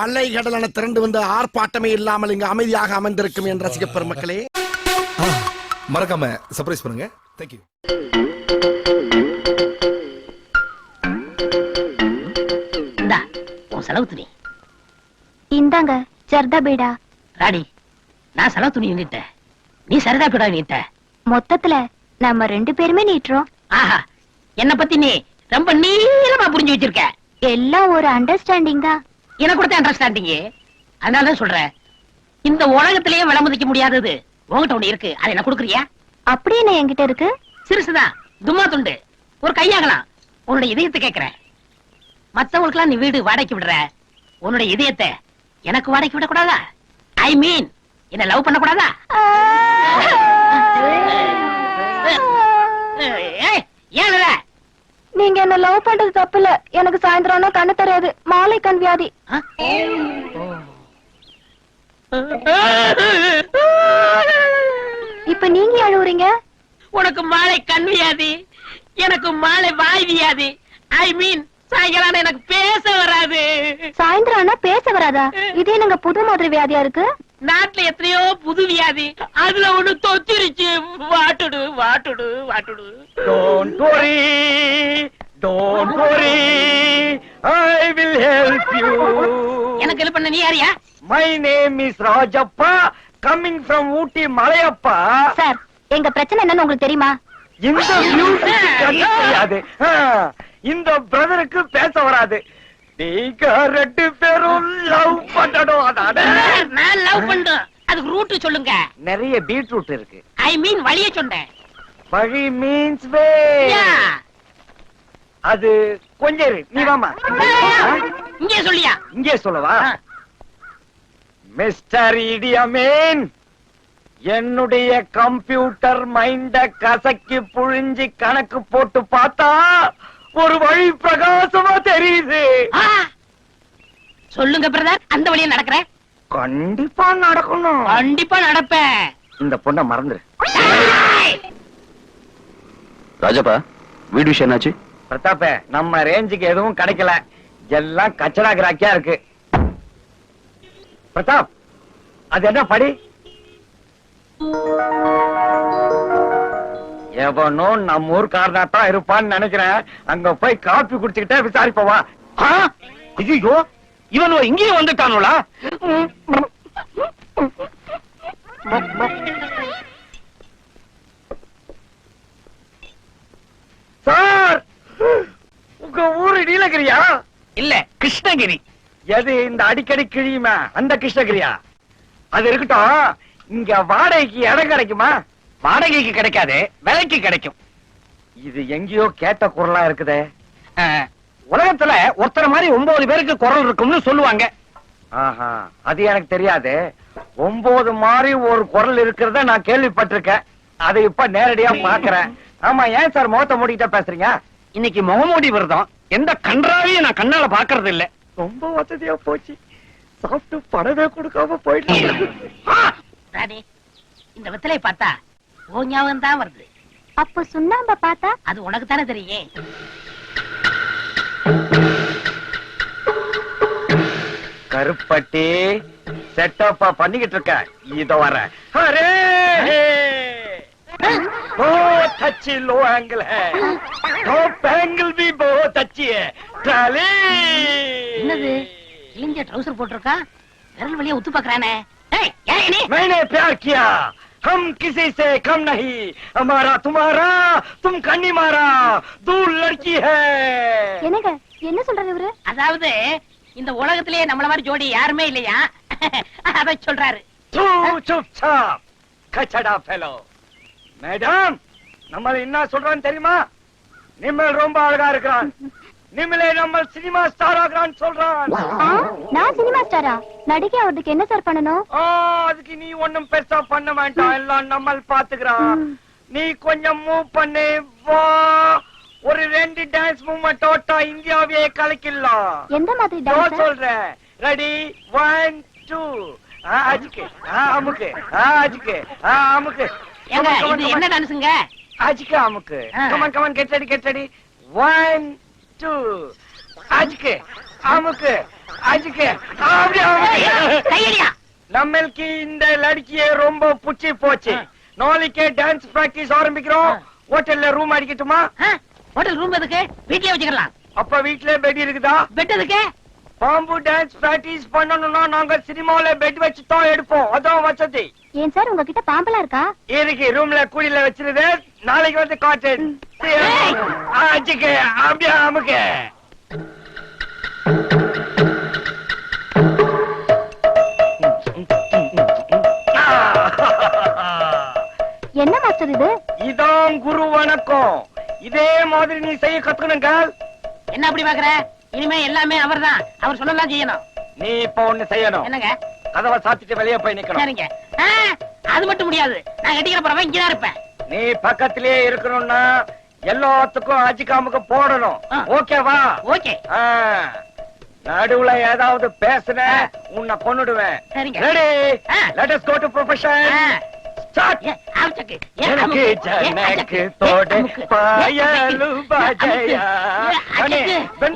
அலை கடலான திரண்டு வந்து ஆர்ப்பாட்டமே இல்லாமல் இங்கு அமைதியாக அமர்ந்திருக்கும் என் ரசிக பெருமக்களே மறக்காம சர்ப்ரைஸ் பண்ணுங்க. தேங்க்யூ செலவு துணி. இந்தாங்க ஜர்தா பீடா. ராணி நான் செலவு துணி நீட்ட நீ சரிதா போடா நீட்ட மொத்தத்துல நம்ம ரெண்டு பேருமே நீட்டுறோம். ஆஹா என்ன பத்தி நீ ரொம்ப நீளமா புரிஞ்சு வச்சிருக்க. எல்லாம் ஒரு அண்டர்ஸ்டாண்டிங் தான். எனக்கு கொடுத்த அண்டர்ஸ்டாண்டிங் அதனாலதான் சொல்றேன் இந்த உலகத்திலேயே விலை மதிக்க முடியாதது உன்கிட்ட ஒண்ணு இருக்கு அதை என்ன கொடுக்குறியா அப்படி என்ன என்கிட்ட இருக்கு சிறுசுதான் தும்மா துண்டு ஒரு கையாகலாம் உன்னோட இதயத்தை கேக்குறேன் மத்தவங்களுக்கெல்லாம் நீ வீடு வாடகைக்கு விடுற உன்னோட இதயத்தை எனக்கு வாடகைக்கு விடக்கூடாதா ஐ மீன் என்ன லவ் பண்ணக்கூடாதா ஏன்? நீங்க என்ன லவ் பண்றது தப்பு இல்ல எனக்கு சாயந்தரம்னா கண்ணு தெரியாது. மாலை கண் வியாதி? இப்ப நீங்க அழுவுறீங்க உனக்கு மாலை கண் வியாதி எனக்கு மாலை வாய் வியாதி. ஐ மீன் சாயங்காலம் எனக்கு பேச வராது. சாயந்தரம் ஆனா பேச வராதா? இது என்னங்க புது மாதிரி வியாதியா இருக்கு? நாட்டுல எத்தனையோ புது வியாதி. அதுல ஒண்ணு தொத்திருச்சு. What to do what to do what to do. Don't worry, don't worry, I will help you. எனக்கு ஹெல்ப் பண்ண நீ யாரியா My name is Rajappa, coming from Ooty, Malayappa. Sir எங்க பிரச்சனை என்னன்னு உங்களுக்கு தெரியுமா? இந்த தெரியாது. ஆ, இந்த பிரதருக்கு பேச வராது. நீங்க ரெண்டு பேரும் லவ் பண்ணணும் அதானே? நான் லவ் பண்றேன் அதுக்கு ரூட் சொல்லுங்க. நிறைய பீட்ரூட் இருக்கு. ஐ மீன் வழிய சொன்னேன் வழி மீன்ஸ் வே. அது கொஞ்சம் இரு, நீ வாமா? இங்கே சொல்லியா? இங்கே சொல்லவா. மிஸ்டர் இடியமேன் என்னுடைய கம்ப்யூட்டர் மைண்ட கசக்கி புழிஞ்சி கணக்கு போட்டு பார்த்தா ஒரு வழி பிரகாசமா தெரியுது. ஆ. சொல்லுங்க பிரதர். அந்த வழியா நடக்கிறேன். கண்டிப்பா நடக்கணும். கண்டிப்பா நடப்பேன். இந்த பொண்ண மறந்துரு. ராஜப்பா வீடு விஷயம் என்னாச்சு? பிரதாப்ப நம்ம ரேஞ்சுக்கு எதுவும் கிடைக்கல. எல்லாம் கச்சடா கிராக்கியா இருக்கு. பிரதாப் அது என்ன படி? எவனோ நம்ம ஊர்க்காரனா தான் இருப்பான்னு நினைக்கிறேன். அங்க போய் காப்பி குடிச்சுக்கிட்டே விசாரிப்பவா? ஐயோ இவன் இங்கேயும் வந்துட்டானுங்களா சார் உங்க ஊரு நீலகிரியா? இல்ல கிருஷ்ணகிரி. எது இந்த அடிக்கடி கிழியுமா? அந்த கிருஷ்ணகிரியா? அது இருக்கட்டும் இங்க வாடகைக்கு இடம் கிடைக்குமா? வாடகைக்கு கிடைக்காது விலைக்கு கிடைக்கும். இது எங்கேயோ கேட்ட குரலா இருக்குதே. உலகத்துல ஒருத்தர் மாதிரி ஒன்பது பேருக்கு குரல் இருக்கும்னு சொல்லுவாங்க. ஆஹா அது எனக்கு தெரியாது. ஒன்பது மாதிரி ஒரு குரல் இருக்கிறத நான் கேள்விப்பட்டிருக்கேன். அதை இப்ப நேரடியா பாக்குறேன் ஆமா ஏன் சார் முகத்தை மூடிக்கிட்டே பேசுறீங்க? இன்னைக்கு முகமூடி விரதம். எந்த கன்றாவையும் நான் கண்ணால பாக்குறது இல்ல ரொம்ப வசதியா போச்சு. சாப்பிட்டு படவே கொடுக்காம போயிட்டு இந்த வெத்தலையை பார்த்தா ஓ ஞாபகம் தான் வருது அப்ப சுண்ணாம்ப பார்த்தா அது உனக்கு தானே தெரியும் கருப்பட்டி செட்டப்பா பண்ணிக்கிட்டு இருக்க இதோ வர அரே बहुत अच्छी लो एंगल है टॉप एंगल भी बहुत अच्छी है ट्राली என்னது கிழிஞ்ச ட்ரவுசர் போட்டிருக்கா விரல் வழியா உத்து பாக்குறானே ஏய் ஏன் நீ मैंने प्यार किया हम किसी से कम नहीं हमारा तुम्हारा तुम कन्नी मारा दूर लड़की है என்னங்க என்ன சொல்றது இவரு அதாவது இந்த உலகத்திலேயே நம்மள மாதிரி ஜோடி யாருமே இல்லையா அத சொல்றாரு தூ चुपचाप கச்சடா ஃபெலோ மேடம் நம்ம என்ன சொல்றான்னு தெரியுமா நிம்மல் ரொம்ப அழகா இருக்கிறான் நிம்மலே நம்ம சினிமா ஸ்டார் ஆகிறான்னு சொல்றான். ஆ, நான் சினிமா ஸ்டாரா? நடிகை அவருக்கு என்ன சார் பண்ணணும்? ஆ, அதுக்கு நீ ஒண்ணும் பெருசா பண்ண வேண்டாம். எல்லாம் நம்மள் பாத்துக்கிறான். நீ கொஞ்சம் மூவ் பண்ணு. வா. ஒரு ரெண்டு டான்ஸ் மூவ்மெண்ட் ஓட்டா இந்தியாவே கலக்கிடலாம். எந்த மாதிரி டான்ஸ் சொல்றேன். ரெடி ஒன் டூ அஜுக்கு. அமுக்கு. அஜுக்கு. அமுக்கு. ஏங்க இது என்ன டான்ஸுங்க அஜுக்கு அமுக்கு. ஆ. Come on come on get ready get ready one two நம்மளுக்கு இந்த லடிக்கிய ரொம்ப புச்சி போச்சு. நாளைக்கே டான்ஸ் பிராக்டிஸ் ஆரம்பிக்கிறோம். ஹோட்டல்ல ரூம் அடிக்கட்டுமா? ஹோட்டல் ரூம் எதுக்கு? வீட்லயே வச்சுக்கலாம். அப்ப வீட்ல பெட் இருக்குதா? பெட் எதுக்கு? பாம்பு டான்ஸ் பிராக்டிஸ் பண்ணணும்னா நாங்க சினிமால பெட் வச்சு தான் எடுப்போம். அதான் வசதி. ஏன் சார் உங்ககிட்ட பாம்பெல்லாம் இருக்கா? இருக்கு ரூம்ல குடியில வச்சிருது. நாளைக்கு வந்து காட்டு. அப்படியே அமுக்கு. என்ன மாஸ்டர் இது? இதான் குரு வணக்கம். இதே மாதிரி நீ செய்ய கத்துக்கணுங்க. என்ன அப்படி பாக்குற? இனிமே எல்லாமே அவர்தான். அவர் சொல்லலாம் செய்யணும். நீ இப்ப ஒண்ணு செய்யணும். என்னங்க? கதவை சாத்திட்டு வெளியே போய் நிக்கணும். சரிங்க. அது மட்டும் முடியாது. நான் கட்டிக்கிற போறவன் இங்கதான் இருப்பேன். நீ பக்கத்திலேயே இருக்கணும்னா எல்லாத்துக்கும் அஜிகாமுக்கு போடணும். ஓகேவா ஓகே. நடுவுல ஏதாவது பேசுன உன்னை கொன்னுடுவேன். சரிங்க. Ready. Let us go to profession எனக்கு தோடு. பாயலு. பஜயா. ஒழுங்கா ஏ, பெண்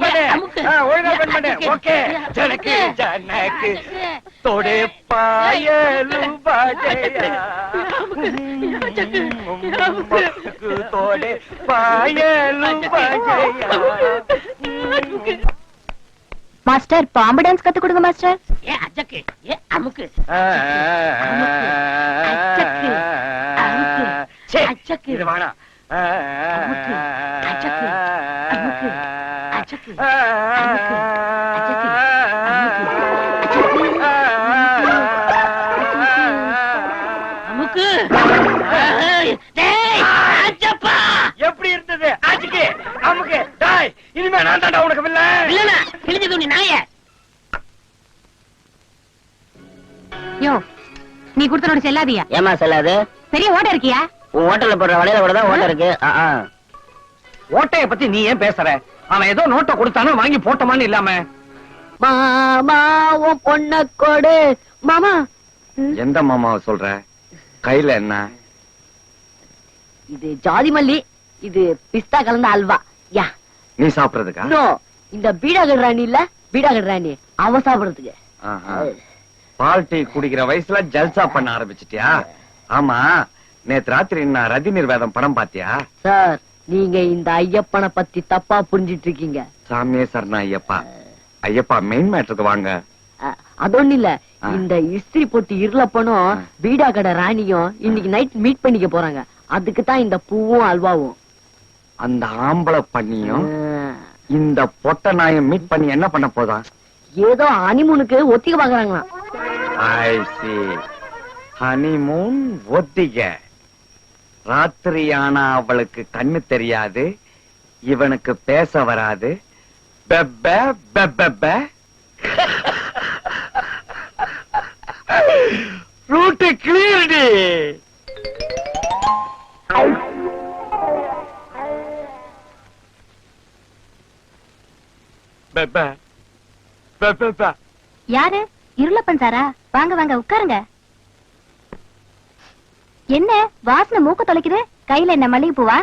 பண்ணு அச்சக்கு. ஓகே ஜனக்கு. ஜனக்கு. தோடு. பாயலு பஜயா. தோடு. பாயலு பஜயா. மாஸ்டர் பாம்பு டான்ஸ் கத்து கொடுங்க மாஸ்டர் ஏ, அச்சக்கு. ஏ, அமுக்கு. அச்சக்கு. இது வேணாம் அமுக்கு. அச்சக்கு. அமுக்கு. அச்சக்கு. அமுக்கு. டேய். எப்படி இருந்தது ஆச்சுக்கு அமுக்கு டாய் இனிமே நான் தாண்டா செல்லாதியா ஏமா செல்லாது? பெரிய ஓட்ட இருக்கியா? உன் ஹோட்டல்ல போடுற வலையில கூட தான் ஓட்ட இருக்கு. ஓட்டைய பத்தி நீ ஏன் பேசுற? அவன் ஏதோ நோட்டை கொடுத்தானோ வாங்கி போட்டோமான்னு இல்லாம. மாமா உன் பொண்ண கொடு. மாமா. எந்த மாமாவை சொல்ற? கையில என்ன? இது ஜாதி மல்லி இது பிஸ்தா கலந்த அல்வா. யா. நீ சாப்பிடுறதுக்கா? நோ இந்த பீடாகல் ராணி இல்ல பீடாகல் ராணி அவ சாப்பிடுறதுக்கு. ஆஹா. பால் டீ குடிக்கிற வயசுல ஜல்சா பண்ண ஆரம்பிச்சிட்டியா? ஆமா. நேத்து ராத்திரி நான் ரதி நிர்வேதம் படம் பாத்தியா? சார் நீங்க இந்த ஐயப்பனை பத்தி தப்பா புரிஞ்சிட்டு இருக்கீங்க சாமியே சரணா ஐயப்பா. ஐயப்பா மெயின் மேட்டருக்கு வாங்க. அது ஒண்ணு இல்ல. இந்த இஸ்திரி போட்டு இருளப்பனும் பீடா கடை ராணியும் இன்னைக்கு நைட் மீட் பண்ணிக்க போறாங்க. அதுக்கு தான் இந்த பூவும் அல்வாவும். அந்த ஆம்பளை பண்ணியும். இந்த பொட்ட நாயம் மீட் பண்ணி என்ன பண்ண போதா? ஏதோ அனிமுனுக்கு ஒத்திக பாக்குறாங்களாம் ஐ சி ஹனிமூன் ஒத்திக. ராத்திரியானா அவளுக்கு கண்ணு தெரியாது இவனுக்கு பேச வராது. பெப்ப பெப்ப ரூட்டு கிளியர்டி. பெப்ப பெப்ப. யாரு? இருளப்பன் சாரா வாங்க வாங்க உட்காருங்க. என்ன வாசனை மூக்கு தொலைக்குது? கையில என்ன மல்லிகை பூவா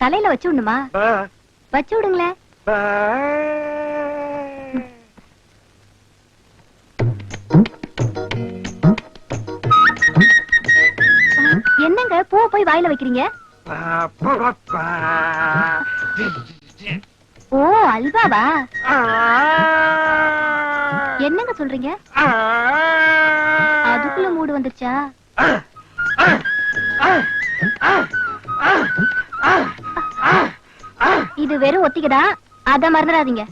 தலையில வச்சு விடணுமா வச்சு விடுங்களேன். என்னங்க பூவை போய் வாயில வைக்கிறீங்க? ஓ அல்வாவா என்னங்க சொல்றீங்க அதுக்குள்ள மூடு வந்துருச்சா இது வெறும் ஒத்திக்கதா அத மறந்துடாதீங்க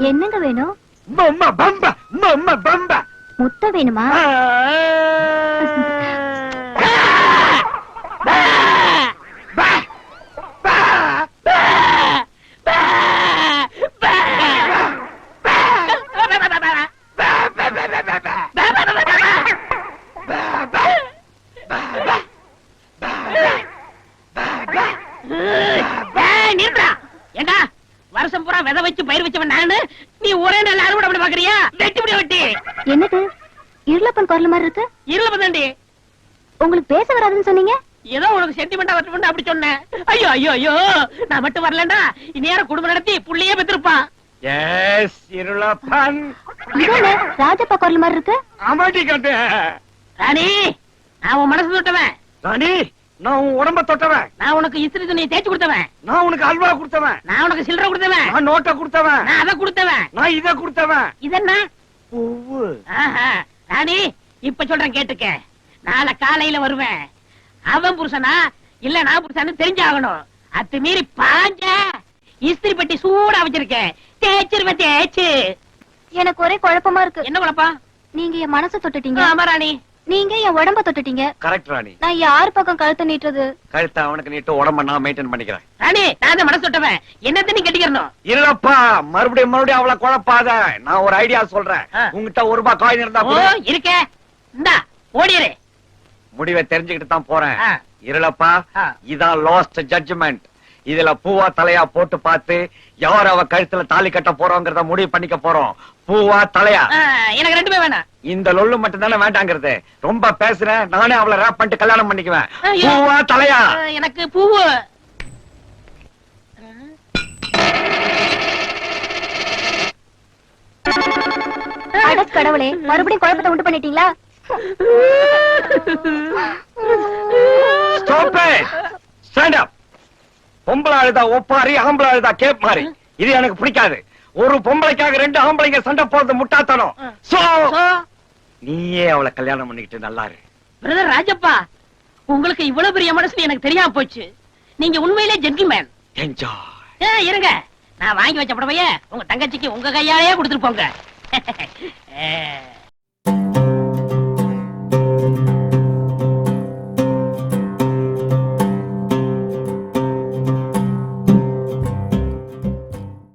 என்னங்க வேணும்? முட்டை வேணுமா? ஏய், நிறுத்துடா. ஏண்டா வருஷம் பூரா பயிர் வச்சவன் நானு. நீ ஒரே நாள் அறுவடை பண்ண பாக்குறியா? வெட்டி முடிய வெட்டி. என்னது? இருளப்பன் குரல் மாதிரி இருக்கு? இருள பத்தாண்டி உங்களுக்கு பேச வராதுன்னு சொன்னீங்க? ஏதோ உனக்கு சென்டிமெண்டா வரட்டும் அப்படி சொன்னேன் ஐயோ ஐயோ ஐயோ. நான் மட்டும் வரலன்னா இந்நேரம் குடும்பம் நடத்தி புள்ளையே பெற்றிருப்பான் எஸ் இருளப்பன். ராஜப்பா குரல் மாதிரி இருக்கு? அமாட்டி கட்டு ராணி நான் உன் மனசு தொட்டவன். ராணி நான் உன் உடம்ப தொட்டவன். நான் உனக்கு இஸ்திரி துணியை தேய்ச்சு கொடுத்தவன். நான் உனக்கு அல்வா கொடுத்தவன். நான் உனக்கு சில்லறை கொடுத்தவன். நான் நோட்டை கொடுத்தவன். நான் அதை கொடுத்தவன். நான் இதை கொடுத்தவன். இதென்ன? பூவு. ஆஹா. ராணி இப்ப சொல்றேன் கேட்டுக்க. நாளை காலையில வருவேன். அவன் புருஷனா? இல்ல நான் புருஷன்னு தெரிஞ்சாகணும். அத்து மீறி பாஞ்ச இஸ்திரி பெட்டி சூடா வச்சிருக்கேன். தேய்ச்சிருவேன் தேய்ச்சு. எனக்கு ஒரே குழப்பமா இருக்கு. என்ன குழப்பம்? நீங்க என் மனசை தொட்டுட்டீங்க. ஆமா ராணி. நீங்க என் உடம்ப தொட்டுட்டீங்க. கரெக்ட் ராணி. நான் யார் பக்கம் கழுத்தை நீட்டுறது. கழுத்தை அவனுக்கு நீட்டு உடம்ப நான் மெயின்டைன் பண்ணிக்கிறேன். ராணி நான் மனசு தொட்டவன். என்னத்த நீ கட்டிக்கிறணும்? இல்லப்பா மறுபடியும் மறுபடியும் அவளை குழப்பாத. நான் ஒரு ஐடியா சொல்றேன். உங்ககிட்ட ஒரு ரூபாய் காயின் இருந்தா. இருக்க. இந்தா ஓடிரு முடிவை தெரிஞ்சுக்கிட்டு தான் போறேன். இருளப்பா. இதான் லாஸ்ட் ஜட்ஜ்மெண்ட் இதுல பூவா தலையா போட்டு பார்த்து யார் அவ கழுத்துல தாலி கட்ட போறோங்கிறத முடிவு பண்ணிக்க போறோம். பூவா தலையா? எனக்கு ரெண்டுமே வேணாம். இந்த லொல்லு மட்டும் தானே வேண்டாங்கிறது. ரொம்ப பேசுறேன் நானே அவளை ரேப் பண்ணிட்டு கல்யாணம் பண்ணிக்குவேன். பூவா தலையா? எனக்கு பூவு. அட கடவுளே மறுபடியும் குழப்பத்தை உண்டு பண்ணிட்டீங்களா? ஸ்டாப் ஸ்டாண்ட் அப் பொம்பளை அழுதா ஒப்பாரி ஆம்பளை அழுதா கேப் மாறி. இது எனக்கு பிடிக்காது. ஒரு பொம்பளைக்காக ரெண்டு ஆம்பளைங்க சண்டை போறது முட்டாத்தனம் சோ நீயே அவளை கல்யாணம் பண்ணிக்கிட்டு நல்லா இரு பிரதர் ராஜப்பா உங்களுக்கு இவ்வளவு பெரிய மனசு எனக்கு தெரியாம போச்சு. நீங்க உண்மையிலே ஜென்டில்மேன் என்ஜாய் இருங்க. நான் வாங்கி வச்ச புடவைய உங்க தங்கச்சிக்கு உங்க கையாலேயே கொடுத்துட்டு போங்க.